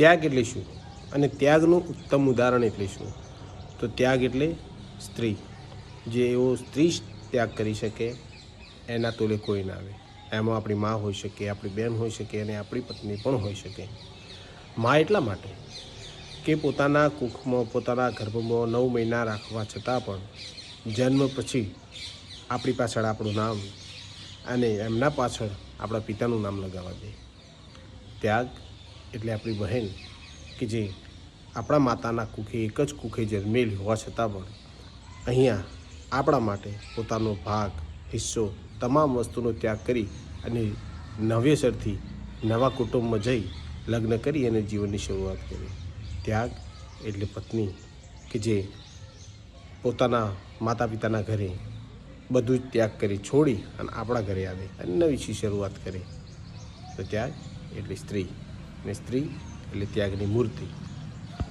ત્યાગ એટલે શું? અને ત્યાગનું ઉત્તમ ઉદાહરણ એટલે શું? તો ત્યાગ એટલે સ્ત્રી. જે એવો સ્ત્રી ત્યાગ કરી શકે, એના તોલે કોઈ ના આવે. એમાં આપણી મા હોઈ શકે, આપણી બેન હોઈ શકે અને આપણી પત્ની પણ હોઈ શકે. મા એટલા માટે કે પોતાના કુખમાં, પોતાના ગર્ભમાં નવ મહિના રાખવા છતાં પણ જન્મ પછી આપણી પાછળ આપણું નામ અને એમના પાછળ આપણા પિતાનું નામ લગાવવા દે. ત્યાગ એટલે આપણી બહેન કે જે આપણા માતાના કુખે એક જ કુખે જન્મેલી હોવા છતાં પણ અહીંયા આપણા માટે પોતાનો ભાગ, હિસ્સો, તમામ વસ્તુનો ત્યાગ કરી અને નવેસરથી નવા કુટુંબમાં જઈ લગ્ન કરી અને જીવનની શરૂઆત કરી. ત્યાગ એટલે પત્ની કે જે પોતાના માતા પિતાના ઘરે બધું જ ત્યાગ કરી છોડી અને આપણા ઘરે આવે અને નવી શરૂઆત કરે. તો ત્યાગ એટલે સ્ત્રી. અને સ્ત્રી એટલે ત્યાગની મૂર્તિ.